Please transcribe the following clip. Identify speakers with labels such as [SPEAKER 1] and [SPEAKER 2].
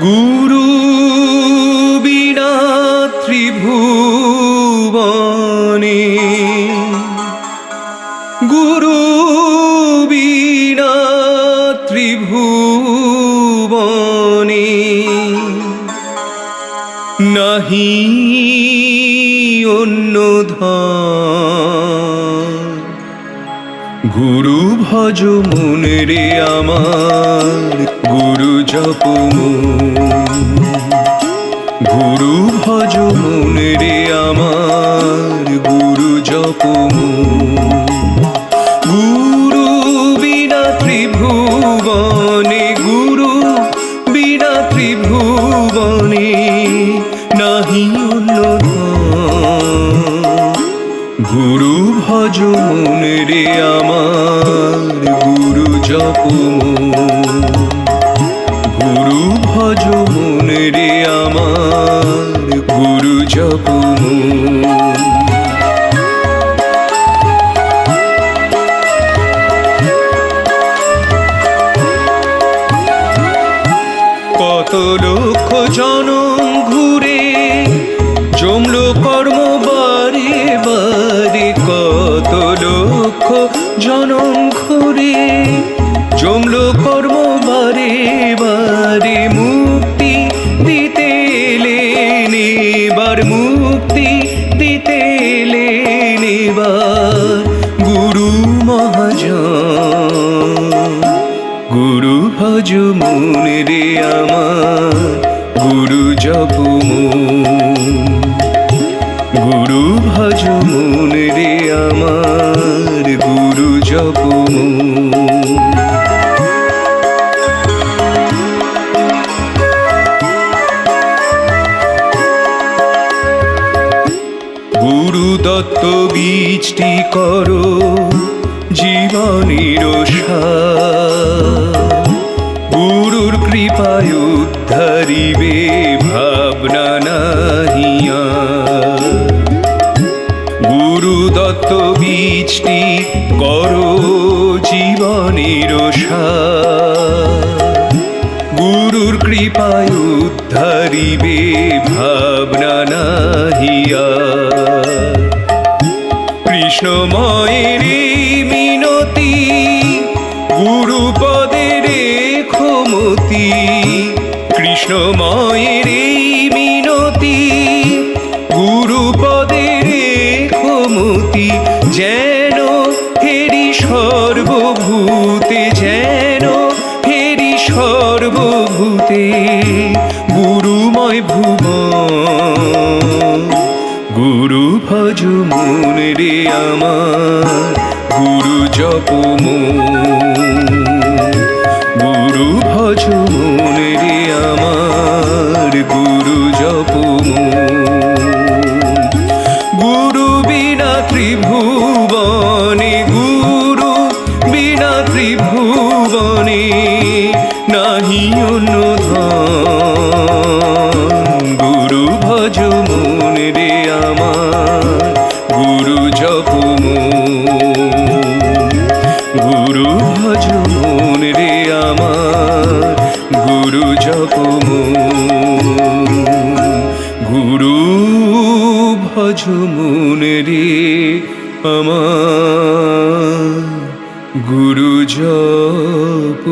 [SPEAKER 1] গুরু বিনা ত্রিভুবনে। গুরু বিনা ত্রিভুবনে। নাহি অন্য ধন গুরু ভজ মনে রে আমার, গুরু জপ গুরু ভজ মনে রে আমার, গুরু জপ গুরু বিনা ত্রিভুবনে, গুরু বিনা ত্রিভুবনে ভজ মনে রে আমার গুরু জপ গুরু ভজ রে আমার গুরু জপ কত লক্ষ জনম ঘুরে জমল জনম ঘুরে, জমল কর্ম বারে বারে মুক্তি দিতে এবার, মুক্তি দিতে এবার। গুরু মহাজন, গুরু ভজ মনে রে আমার, গুরু জপ গুরু ভজ মনে রে আমার গুরু গুরু দত্ত বীজটি করো জীবনের। গুরুর কৃপায় উদ্ধারিবে ভাবনা নাহিয়া গুরু দত্ত বীজটি করো জীবনের। গুরুর কৃপায় উদ্ধারিবে ভাবনা নাহিয়া কৃষ্ণময়ের মিনতি গুরুপদের ক্ষমতি কৃষ্ণময়ের সর্বভূতে গুরুময় ভুবন। গুরু ভজ মন রে আমার, গুরু জপ গুরু ভজ মন রে আমার, গুরু জপ গুরু বিনা ত্রিভুবনে নাহি অনুধন গুরু ভজ মন রে আমার গুরু জপ গুরু ভজ মন রে আমার গুরু জপ গুরু ভজ মন রে আমার গুরু জপ